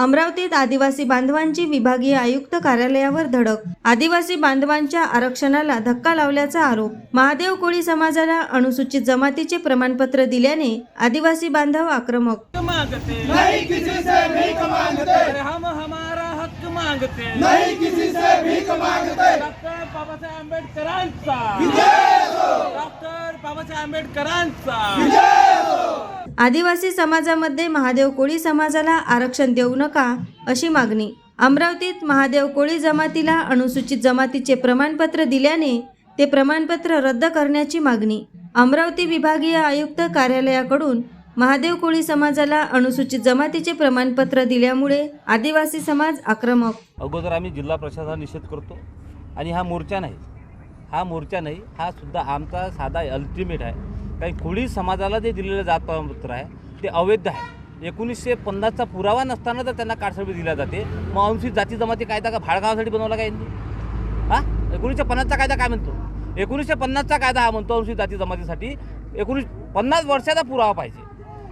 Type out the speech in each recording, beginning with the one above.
अमरावतीत आदिवासी बांधवांची विभागीय आयुक्त कार्यालयावर धडक. आदिवासी बांधवांच्या आरक्षणाला धक्का लावल्याचा आरोप. महादेव कोळी समाजाला अनुसूचित जमातीचे प्रमाणपत्र दिल्याने आदिवासी बांधव आक्रमक. मांगते. नहीं किसी से भीख मांगते. अरे हम हमारा हक्क मांगते. नहीं किसी से भीख मांगते. डॉक्टर बाबासाहेब आंबेडकरांचा. हो डॉक्टर बाबासाहेब आंबेडकरांचा. आदिवासी समाजामध्ये महादेव कोळी समाजाला आरक्षण देऊ नका अशी मागणी. अमरावतीत महादेव कोळी जमातीला अनुसूचित जमातीचे प्रमाणपत्र दिल्याने ते प्रमाणपत्र रद्द करण्याची मागणी. अमरावती विभागीय आयुक्त कार्यालयाकडून महादेव कोळी समाजाला अनुसूचित जमातीचे प्रमाणपत्र दिल्यामुळे आदिवासी समाज आक्रमक. अगोदर आम्ही जिल्हा प्रशासन निषेध करतो आणि हा मोर्चा नाही. हा मोर्चा नाही हा सुद्धा आमचा साधा अल्टिमेट आहे. कारण कोळी समाजाला जे दिलेलं जात प्रमाणपत्र आहे ते अवैध आहे. एकोणीसशे पन्नासचा पुरावा नसताना जर त्यांना काठसर्टिफिकेट दिल्या जाते. मग अनुसूचित जाती जमाती कायदा का भाडगावासाठी बनवला काय यांनी हा? एकोणीसशे पन्नासचा कायदा काय म्हणतो? एकोणीसशे पन्नासचा कायदा हा म्हणतो अनुसूचित जाती जमातीसाठी. एकोणीस पन्नास वर्षाचा पुरावा पाहिजे.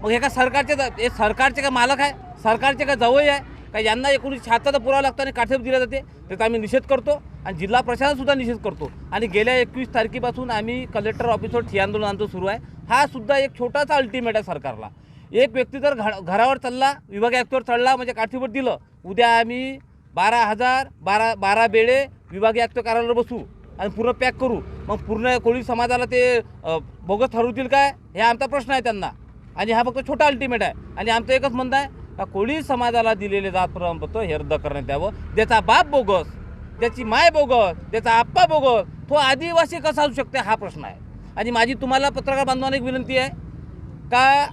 मग हे का सरकारचे हे सरकारचे का मालक आहे? सरकारचे का जवळ आहे? का यांना एकोणीसशे शहात्तरचा पुरावा लागतो आणि काठेप दिला जाते त्याचा आम्ही निषेध करतो आणि जिल्हा प्रशासनसुद्धा निषेध करतो. आणि गेल्या एकवीस तारखेपासून आम्ही कलेक्टर ऑफिसवर ठिय आंदोलन आमचं सुरू आहे. हा सुद्धा एक छोटासा अल्टिमेट आहे सरकारला. एक व्यक्ती जर घ घरावर चालला विभाग आयुक्तवर चढला म्हणजे काठीवर दिलं उद्या आम्ही बारा हजार बारा बारा बेळे विभागीय आयुक्त कार्यालयावर बसू आणि पूर्ण पॅक करू. मग पूर्ण कोळी समाजाला ते भोगत बोगस ठरवतील काय? हे आमचा प्रश्न आहे त्यांना. आणि हा फक्त छोटा अल्टिमेट आहे. आणि आमचं एकच म्हणणं आहे का कोळी समाजाला दिलेले जात प्रमाणपत्र हे रद्द करण्यात यावं? ज्याचा बाप बोगस त्याची माय बोगस त्याचा आप्पा बोगस तो आदिवासी कसा असू शकते हा प्रश्न आहे. आणि माझी तुम्हाला पत्रकार बांधवांना एक विनंती आहे का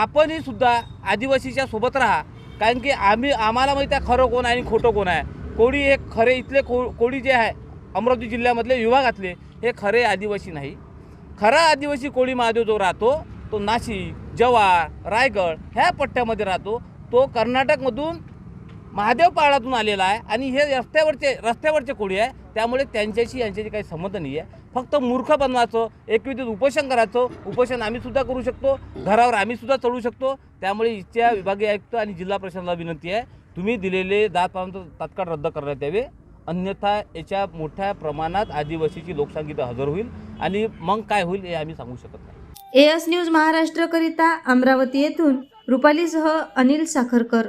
आपणही सुद्धा आदिवासीच्या सोबत राहा कारण की आम्ही आम्हाला माहिती आहे खरं कोण आहे आणि खोटं कोण आहे. कोळी हे खरे इथले को कोळी जे आहे अमरावती जिल्ह्यामधले विभागातले हे खरे आदिवासी नाही. खरा आदिवासी कोळी महादेव जो राहतो तो नाशिक जव्हार रायगड ह्या पट्ट्यामध्ये राहतो तो कर्नाटकमधून महादेव पाळातून आलेला आहे आणि हे रस्त्यावरचे रस्त्यावरचे कोळी आहे. त्यामुळे त्यांच्याशी यांच्याशी काही संबंध नाही आहे फक्त मूर्ख बनवायचं एकविधीत उपोषण करायचं. उपोषण आम्हीसुद्धा करू शकतो. घरावर आम्हीसुद्धा चढू शकतो. त्यामुळे इथच्या विभागीय आयुक्त आणि जिल्हा प्रशासनाला विनंती आहे तुम्ही दिलेले दात तात्काळ रद्द करण्यात यावे. अन्यथा याच्या मोठ्या प्रमाणात आदिवासीची लोकसंख्या हजर होईल आणि मग काय होईल हे आम्ही सांगू शकत नाही. एएस न्यूज महाराष्ट्रकरिता अमरावती येथून रुपालीसह अनिल साखरकर.